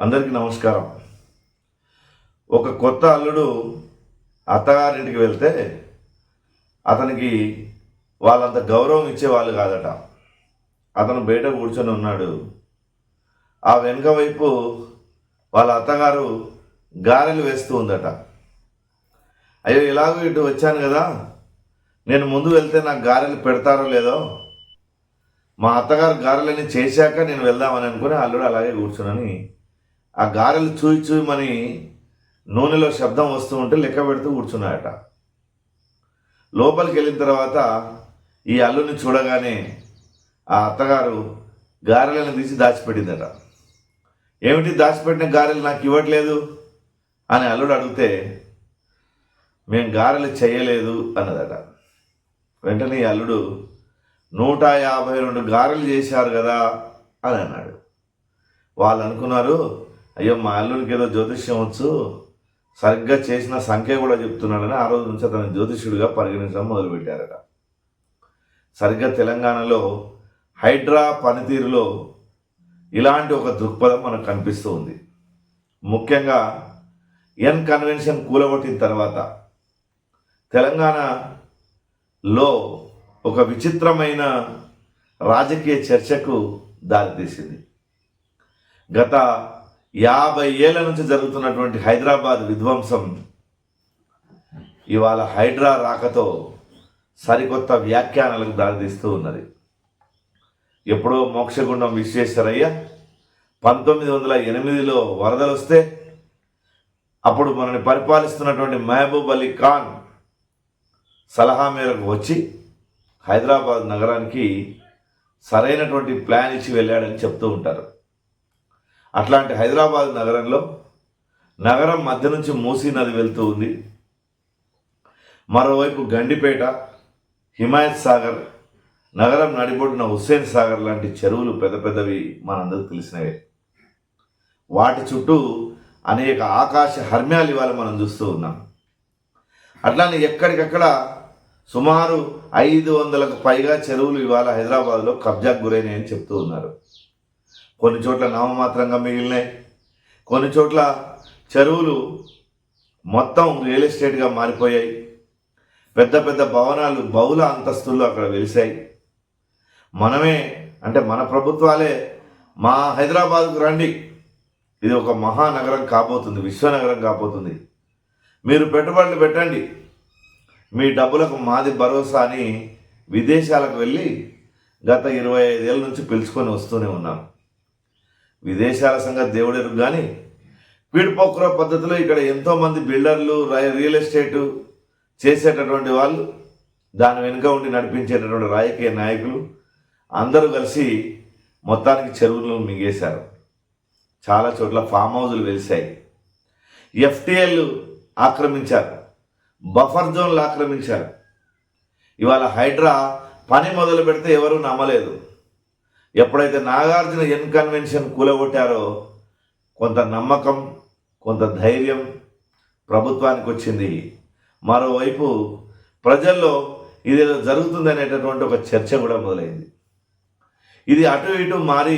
అందరికీ నమస్కారం. ఒక కొత్త అల్లుడు అత్తగారింటికి వెళ్తే అతనికి వాళ్ళంత గౌరవం ఇచ్చేవాళ్ళు కాదట. అతను బయట కూర్చొని ఉన్నాడు. ఆ వెనుక వైపు వాళ్ళ అత్తగారు గారెలు వేస్తూ ఉందట. అయ్యో ఇలాగో ఇటు వచ్చాను కదా. నేను ముందు వెళ్తే నాకు గారెలు పెడతారో లేదో? మా అత్తగారు గారెలని చేశాక నేను వెళ్దామని అనుకుని అల్లుడు అలాగే కూర్చునని ఆ గారెలు చూయి చూయమని నూనెలో శబ్దం వస్తూ ఉంటే లెక్క పెడుతూ కూర్చున్నాయట. లోపలికి వెళ్ళిన తర్వాత ఈ అల్లుని చూడగానే ఆ అత్తగారు గారెలను తీసి దాచిపెట్టిందట. ఏమిటి దాచిపెట్టిన గారెలు నాకు ఇవ్వట్లేదు? అని అల్లుడు అడిగితే మేము గారెలు చేయలేదు అన్నదట. వెంటనే ఈ అల్లుడు నూట యాభై రెండు గారెలు చేశారు కదా అని అన్నాడు. వాళ్ళు అనుకున్నారు అయ్యో మా అల్లుడికి ఏదో జ్యోతిష్యం వచ్చు. సరిగ్గా చేసిన సంఖ్య కూడా చెప్తున్నాడని ఆ రోజు నుంచి అతను జ్యోతిష్యుడిగా పరిగణించడం మొదలుపెట్టారట. సరిగ్గా తెలంగాణలో హైడ్రా పనితీరులో ఇలాంటి ఒక దృక్పథం మనకు కనిపిస్తూ ఉంది. ముఖ్యంగా ఎన్ కన్వెన్షన్ కూలగొట్టిన తర్వాత తెలంగాణలో ఒక విచిత్రమైన రాజకీయ చర్చకు దారితీసింది. గత యాభై ఏళ్ళ నుంచి జరుగుతున్నటువంటి హైదరాబాద్ విధ్వంసం ఇవాళ హైడ్రా రాకతో సరికొత్త వ్యాఖ్యానాలకు దారితీస్తూ ఉన్నది. ఎప్పుడో మోక్షగుండం విశ్వేశ్వరయ్య పంతొమ్మిది వందల ఎనిమిదిలో వరదలు వస్తే అప్పుడు మనని పరిపాలిస్తున్నటువంటి మహబూబ్ అలీ ఖాన్ సలహా మేరకు వచ్చి హైదరాబాద్ నగరానికి సరైనటువంటి ప్లాన్ ఇచ్చి వెళ్ళాడని చెప్తూ ఉంటారు. అట్లాంటి హైదరాబాద్ నగరంలో నగరం మధ్య నుంచి మూసీ నది వెళ్తూ ఉంది. మరోవైపు గండిపేట హిమాయత్ సాగర్ నగరం నడిబొడిన హుస్సేన్ సాగర్ లాంటి చెరువులు పెద్ద పెద్దవి మనందరికి తెలిసినవే. వాటి చుట్టూ అనేక ఆకాశ హర్మ్యాలు ఇవాళ మనం చూస్తూ ఉన్నాం. అట్లానే ఎక్కడికక్కడ సుమారు ఐదు వందలకు పైగా చెరువులు ఇవాళ హైదరాబాద్లో కబ్జాకు గురైనాయని చెప్తూ ఉన్నారు. కొన్ని చోట్ల నామమాత్రంగా మిగిలినాయి. కొన్ని చోట్ల చెరువులు మొత్తం రియల్ ఎస్టేట్గా మారిపోయాయి. పెద్ద పెద్ద భవనాలు బహుళ అంతస్తుల్లో అక్కడ వెలిశాయి. మనమే అంటే మన ప్రభుత్వాలే మా హైదరాబాద్కు రండి. ఇది ఒక మహానగరం కాబోతుంది విశ్వనగరం కాబోతుంది. మీరు పెట్టుబడులు పెట్టండి. మీ డబ్బులకు మాది భరోసా అని విదేశాలకు వెళ్ళి గత ఇరవై ఐదేళ్ళ నుంచి పిలుచుకొని వస్తూనే ఉన్నాం. విదేశాల సంగతి దేవుడెరుగు కానీ పీడిపోక్రో పద్ధతిలో ఇక్కడ ఎంతోమంది బిల్డర్లు రియల్ ఎస్టేటు చేసేటటువంటి వాళ్ళు దాని వెనుక ఉండి నడిపించేటటువంటి రాజకీయ నాయకులు అందరూ కలిసి మొత్తానికి చెరువులను మింగేశారు. చాలా చోట్ల ఫామ్ హౌజులు వెలిశాయి. ఎఫ్టీఎల్ ఆక్రమించారు. బఫర్ జోన్లు ఆక్రమించారు. ఇవాళ హైడ్రా పని మొదలు పెడితే ఎవరూ నమ్మలేదు. ఎప్పుడైతే నాగార్జున ఎన్ కన్వెన్షన్ కూలగొట్టారో కొంత నమ్మకం కొంత ధైర్యం ప్రభుత్వానికి వచ్చింది. మరోవైపు ప్రజల్లో ఇదేదో జరుగుతుంది అనేటటువంటి ఒక చర్చ కూడా మొదలైంది. ఇది అటు ఇటు మారి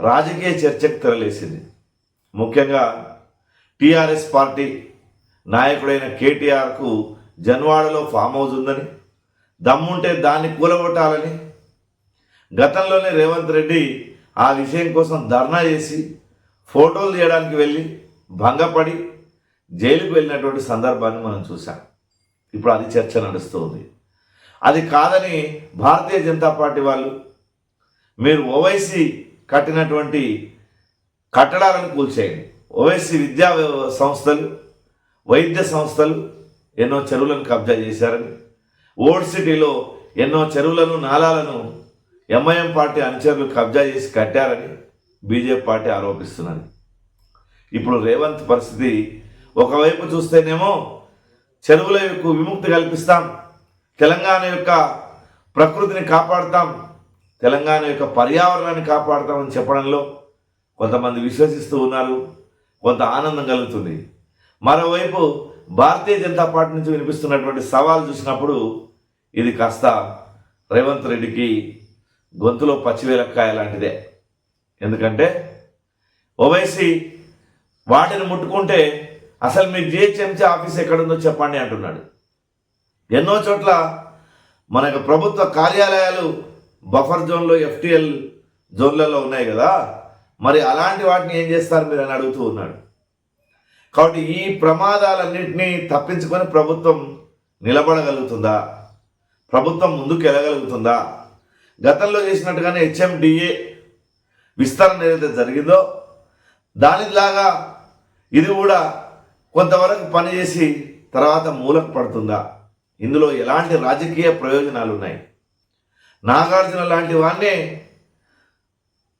రాజకీయ చర్చకు తెరలేసింది. ముఖ్యంగా టీఆర్ఎస్ పార్టీ నాయకుడైన కేటీఆర్కు జన్వాడలో ఫామ్ హౌస్ ఉందని దమ్ముంటే దాన్ని కూలగొట్టాలని గతంలోనే రేవంత్ రెడ్డి ఆ విషయం కోసం ధర్నా చేసి ఫోటోలు తీయడానికి వెళ్ళి భంగపడి జైలుకు వెళ్ళినటువంటి సందర్భాన్ని మనం చూసాం ఇప్పుడు అది చర్చ నడుస్తుంది. అది కాదని భారతీయ జనతా పార్టీ వాళ్ళు మీరు ఓవైసీ కట్టినటువంటి కట్టడాలను కూల్చేయండి. ఓవైసీ విద్యా సంస్థలు వైద్య సంస్థలు ఎన్నో చెరువులను కబ్జా చేశారని ఓల్డ్ సిటీలో ఎన్నో చెరువులను నాలాలను ఎంఐఎం పార్టీ అనుచరులు కబ్జా చేసి కట్టారని బీజేపీ పార్టీ ఆరోపిస్తున్నది. ఇప్పుడు రేవంత్ పరిస్థితి ఒకవైపు చూస్తేనేమో చెరువుల యొక్క విముక్తి కల్పిస్తాం తెలంగాణ యొక్క ప్రకృతిని కాపాడుతాం తెలంగాణ యొక్క పర్యావరణాన్ని కాపాడుతామని చెప్పడంలో కొంతమంది విశ్వసిస్తూ ఉన్నారు కొంత ఆనందం కలుగుతుంది. మరోవైపు భారతీయ జనతా పార్టీ నుంచి వినిపిస్తున్నటువంటి సవాల్ చూసినప్పుడు ఇది కాస్త రేవంత్ రెడ్డికి గొంతులో పచ్చివేలక్కాయ లాంటిదే. ఎందుకంటే ఓవైసీ వాటిని ముట్టుకుంటే అసలు మీ జిహెచ్ఎంసీ ఆఫీస్ ఎక్కడుందో చెప్పండి అంటున్నాడు. ఎన్నో చోట్ల మనకు ప్రభుత్వ కార్యాలయాలు బఫర్ జోన్లో ఎఫ్టిఎల్ జోన్లలో ఉన్నాయి కదా. మరి అలాంటి వాటిని ఏం చేస్తారు మీరు అని అడుగుతూ ఉన్నాడు. కాబట్టి ఈ ప్రమాదాలన్నింటినీ తప్పించుకొని ప్రభుత్వం నిలబడగలుగుతుందా? ప్రభుత్వం ముందుకు వెళ్ళగలుగుతుందా గతంలో చేసినట్టుగానే హెచ్ఎండిఏ విస్తరణ ఏదైతే జరిగిందో దానిలాగా ఇది కూడా కొంతవరకు పనిచేసి తర్వాత మూలకు పడుతుందా? ఇందులో ఎలాంటి రాజకీయ ప్రయోజనాలు ఉన్నాయి నాగార్జున లాంటి వాడిని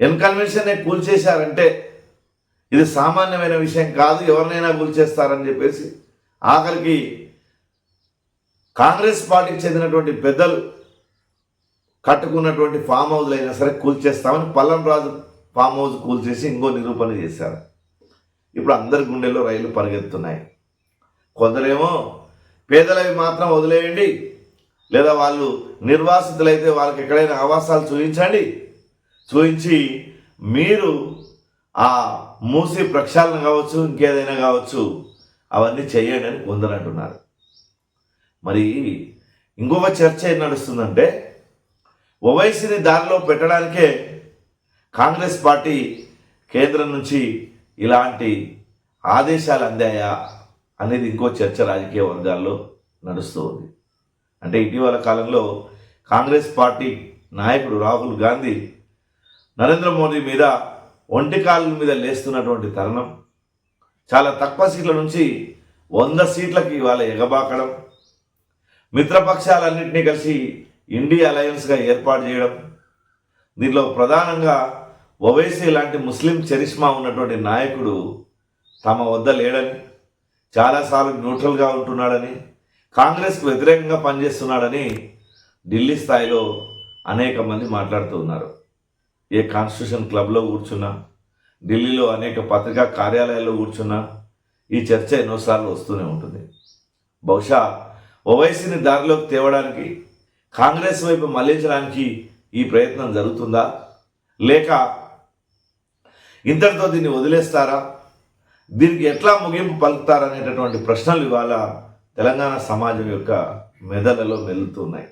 ఎన్కన్వెన్షన్నే కూల్చేశారంటే ఇది సామాన్యమైన విషయం కాదు ఎవరినైనా కూల్చేస్తారని చెప్పేసి ఆఖరికి కాంగ్రెస్ పార్టీకి చెందినటువంటి పెద్దలు కట్టుకున్నటువంటి ఫామ్ హౌస్లు అయినా సరే కూల్చేస్తామని పల్లం రాజు ఫామ్ హౌస్ కూల్చేసి ఇంకో నిరూపణ చేశారు. ఇప్పుడు అందరి గుండెల్లో రైళ్ళు పరిగెత్తున్నాయి. కొందరేమో పేదలవి మాత్రం వదిలేయండి. లేదా వాళ్ళు నిర్వాసితులైతే వాళ్ళకి ఎక్కడైనా ఆవాసాలు చూపించండి చూపించి మీరు ఆ మూసి ప్రక్షాళన కావచ్చు ఇంకేదైనా కావచ్చు అవన్నీ చేయండి అని కొందరు అంటున్నారు. మరి ఇంకొక చర్చ ఏం నడుస్తుందంటే ఓవైసీని దారిలో పెట్టడానికే కాంగ్రెస్ పార్టీ కేంద్రం నుంచి ఇలాంటి ఆదేశాలు అందాయా అనేది ఇంకో చర్చ రాజకీయ వర్గాల్లో నడుస్తూ ఉంది. అంటే ఇటీవల కాలంలో కాంగ్రెస్ పార్టీ నాయకుడు రాహుల్ గాంధీ నరేంద్ర మోదీ మీద ఒంటి కాళ్ళ మీద లేస్తున్నటువంటి తరుణం చాలా తక్కువ సీట్ల నుంచి వంద సీట్లకి ఇవాళ ఎగబాకడం మిత్రపక్షాలన్నింటినీ కలిసి ఇండియా అలయన్స్గా ఏర్పాటు చేయడం దీనిలో ప్రధానంగా ఒవైసీ లాంటి ముస్లిం చరిష్మా ఉన్నటువంటి నాయకుడు తమ వద్ద లేడని చాలాసార్లు న్యూట్రల్గా ఉంటున్నాడని కాంగ్రెస్కు వ్యతిరేకంగా పనిచేస్తున్నాడని ఢిల్లీ స్థాయిలో అనేక మంది మాట్లాడుతూ ఉన్నారు. ఏ కాన్స్టిట్యూషన్ క్లబ్లో కూర్చున్నా ఢిల్లీలో అనేక పత్రికా కార్యాలయాల్లో కూర్చున్నా ఈ చర్చ ఎన్నోసార్లు వస్తూనే ఉంటుంది. బహుశా ఓవైసీని దారిలోకి తేవడానికి కాంగ్రెస్ వైపు మళ్ళించడానికి ఈ ప్రయత్నం జరుగుతుందా? లేక ఇంతటితో దీన్ని వదిలేస్తారా? దీనికి ఎట్లా ముగింపు పలుకుతారనేటటువంటి ప్రశ్నలు ఇవాళ తెలంగాణ సమాజం యొక్క మెదలలో మెలుగుతున్నాయి.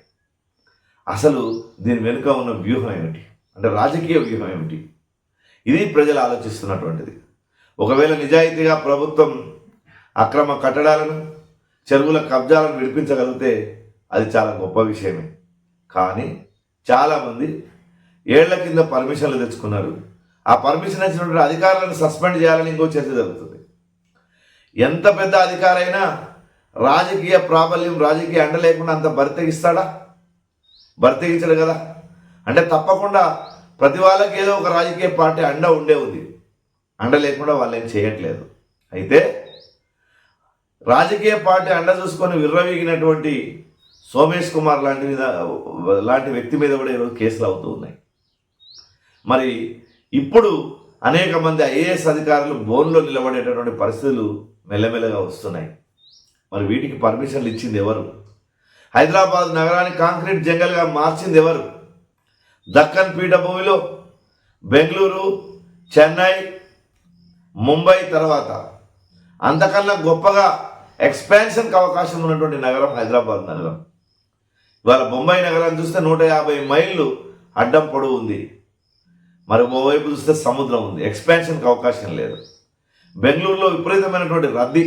అసలు దీని వెనుక ఉన్న వ్యూహం ఏమిటి? అంటే రాజకీయ వ్యూహం ఏమిటి? ఇది ప్రజలు ఆలోచిస్తున్నటువంటిది. ఒకవేళ నిజాయితీగా ప్రభుత్వం అక్రమ కట్టడాలను చెరువుల కబ్జాలను విడిపించగలిగితే అది చాలా గొప్ప విషయమే. కానీ చాలామంది ఏళ్ళ కింద పర్మిషన్లు తెచ్చుకున్నారు. ఆ పర్మిషన్ ఇచ్చినటువంటి అధికారులను సస్పెండ్ చేయాలని ఇంకో చర్చ జరుగుతుంది. ఎంత పెద్ద అధికారైనా రాజకీయ ప్రాబల్యం రాజకీయ అండ లేకుండా అంత బరితెగిస్తాడా? బరితెగించడు కదా. అంటే తప్పకుండా ప్రతి వాళ్ళకి ఏదో ఒక రాజకీయ పార్టీ అండ ఉండే ఉంది. అండ లేకుండా వాళ్ళు ఏం చేయట్లేదు. అయితే రాజకీయ పార్టీ అండ చూసుకొని విర్రవీగినటువంటి సోమేష్ కుమార్ లాంటి మీద లాంటి వ్యక్తి మీద కూడా ఈరోజు కేసులు అవుతూ ఉన్నాయి. మరి ఇప్పుడు అనేక మంది ఐఏఎస్ అధికారులు బోన్లో నిలబడేటటువంటి పరిస్థితులు మెల్లమెల్లగా వస్తున్నాయి. మరి వీటికి పర్మిషన్లు ఇచ్చింది ఎవరు? హైదరాబాద్ నగరాన్ని కాంక్రీట్ జంగల్గా మార్చింది ఎవరు? దక్కన్ పీఠభూమిలో బెంగళూరు చెన్నై ముంబై తర్వాత అంతకన్నా గొప్పగా ఎక్స్పాన్షన్కి అవకాశం ఉన్నటువంటి నగరం హైదరాబాద్ నగరం. ఇవాళ బొంబాయి నగరాన్ని చూస్తే నూట యాభై మైళ్ళు అడ్డం పొడవు ఉంది. మరి ఓవైపు చూస్తే సముద్రం ఉంది. ఎక్స్పాన్షన్కి అవకాశం లేదు. బెంగళూరులో విపరీతమైనటువంటి రద్దీ.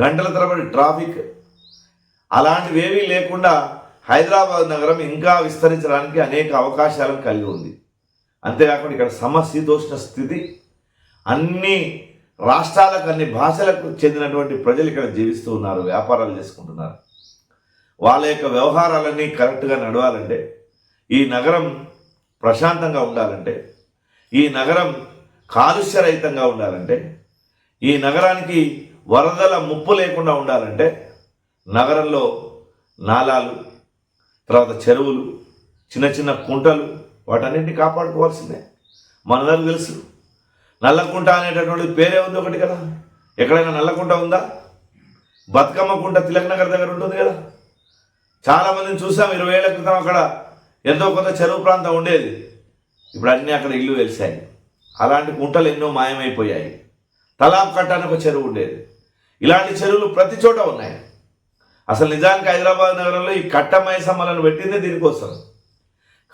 గంటల తరబడి ట్రాఫిక్ అలాంటివి ఏవీ లేకుండా హైదరాబాద్ నగరం ఇంకా విస్తరించడానికి అనేక అవకాశాలను కలిగి ఉంది. అంతేకాకుండా ఇక్కడ సమశీతోష్ణ స్థితి. అన్ని రాష్ట్రాలకు అన్ని భాషలకు చెందినటువంటి ప్రజలు ఇక్కడ జీవిస్తూ ఉన్నారు వ్యాపారాలు చేసుకుంటున్నారు. వాళ్ళ యొక్క వ్యవహారాలన్నీ కరెక్ట్గా నడవాలంటే ఈ నగరం ప్రశాంతంగా ఉండాలంటే ఈ నగరం కాలుష్యరహితంగా ఉండాలంటే ఈ నగరానికి వరదల ముప్పు లేకుండా ఉండాలంటే నగరంలో నాలాలు తర్వాత చెరువులు చిన్న చిన్న కుంటలు వాటన్నింటినీ కాపాడుకోవాల్సిందే. మనందరూ తెలుసు. నల్లకుంట అనేటటువంటి పేరే ఉంది ఒకటి కదా. ఎక్కడైనా నల్లకుంట ఉందా? బతుకమ్మ కుంట తిలక్ నగర్ దగ్గర ఉంటుంది కదా. చాలామందిని చూసాం ఇరవై ఏళ్ళ క్రితం అక్కడ ఎంతో కొంత చెరువు ప్రాంతం ఉండేది. ఇప్పుడు అన్నీ అక్కడ ఇల్లు వెలిసాయి అలాంటి గుంటలు ఎన్నో మాయమైపోయాయి. తలాబ్ కట్ట అని ఒక చెరువు ఉండేది. ఇలాంటి చెరువులు ప్రతి చోట ఉన్నాయి. అసలు నిజానికి హైదరాబాద్ నగరంలో ఈ కట్ట పెట్టిందే పెట్టింది దీనికోసం.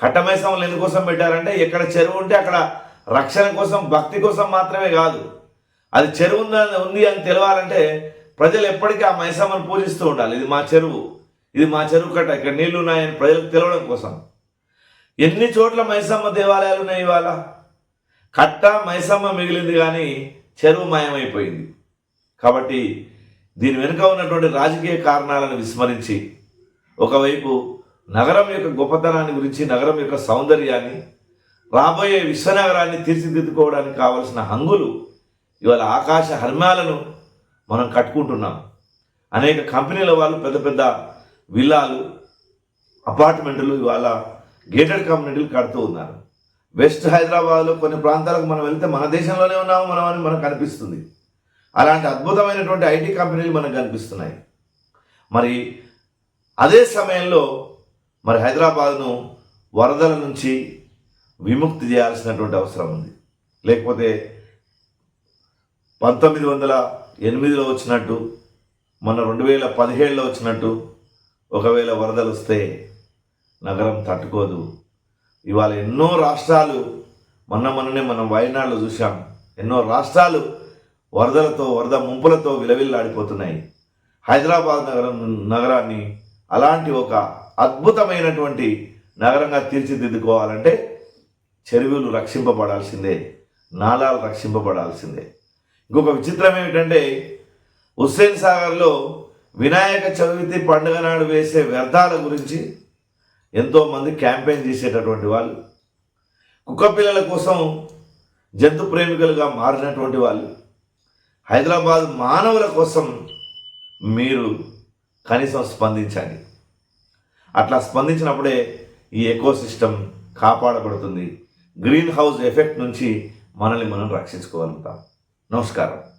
కట్టమైసమ్మలు ఎందుకోసం పెట్టారంటే ఎక్కడ చెరువు ఉంటే అక్కడ రక్షణ కోసం భక్తి కోసం మాత్రమే కాదు. అది చెరువు ఉందని ఉంది అని తెలవాలంటే ప్రజలు ఎప్పటికీ ఆ మైసమ్మను పూజిస్తూ ఉండాలి. ఇది మా చెరువు. ఇది మా చెరువు కట్ట ఇక్కడ నీళ్ళు ఉన్నాయని ప్రజలకు తెలవడం కోసం. ఎన్ని చోట్ల మైసమ్మ దేవాలయాలు ఉన్నాయి ఇవాళ? కట్ట మైసమ్మ మిగిలింది కానీ చెరువు మాయమైపోయింది. కాబట్టి దీని వెనుక ఉన్నటువంటి రాజకీయ కారణాలను విస్మరించి ఒకవైపు నగరం యొక్క గొప్పతనాన్ని గురించి నగరం యొక్క సౌందర్యాన్ని రాబోయే విశ్వనగరాన్ని తీర్చిదిద్దుకోవడానికి కావలసిన హంగులు ఇవాళ ఆకాశ హర్మాలను మనం కట్టుకుంటున్నాం. అనేక కంపెనీల వాళ్ళు పెద్ద పెద్ద విల్లాలు అపార్ట్మెంట్లు ఇవాళ గేటెడ్ కమ్యూనిటీలు కడుతూ ఉన్నారు. వెస్ట్ హైదరాబాద్లో కొన్ని ప్రాంతాలకు మనం వెళ్తే మన దేశంలోనే ఉన్నాము మనం అని మనకు కనిపిస్తుంది అలాంటి అద్భుతమైనటువంటి ఐటీ కంపెనీలు మనకు కనిపిస్తున్నాయి. మరి అదే సమయంలో మరి హైదరాబాద్ను వరదల నుంచి విముక్తి చేయాల్సినటువంటి అవసరం ఉంది. లేకపోతే పంతొమ్మిది వందల ఎనిమిదిలో వచ్చినట్టు మన రెండు వేల పదిహేడులో వచ్చినట్టు ఒకవేళ వరదలు వస్తే నగరం తట్టుకోదు. ఇవాళ ఎన్నో రాష్ట్రాలు మొన్న మొన్ననే మనం వయనాడులో చూసాం ఎన్నో రాష్ట్రాలు వరదలతో వరద ముంపులతో విలవిల్లాడిపోతున్నాయి. హైదరాబాద్ నగరం నగరాన్ని అలాంటి ఒక అద్భుతమైనటువంటి నగరంగా తీర్చిదిద్దుకోవాలంటే చెరువులు రక్షింపబడాల్సిందే నాలాలు రక్షింపబడాల్సిందే. ఇంకొక విచిత్రం ఏమిటంటే హుస్సేన్ సాగర్లో వినాయక చవితి పండుగ నాడు వేసే వ్యర్థాల గురించి ఎంతోమంది క్యాంపెయిన్ చేసేటటువంటి వాళ్ళు కుక్క పిల్లల కోసం జంతు ప్రేమికులుగా మారినటువంటి వాళ్ళు హైదరాబాద్ మానవుల కోసం మీరు కనీసం స్పందించండి. అట్లా స్పందించినప్పుడే ఈ ఎకో సిస్టమ్ కాపాడబడుతుంది. గ్రీన్ హౌస్ ఎఫెక్ట్ నుంచి మనల్ని మనం రక్షించుకోగలుగుతాం. నమస్కారం.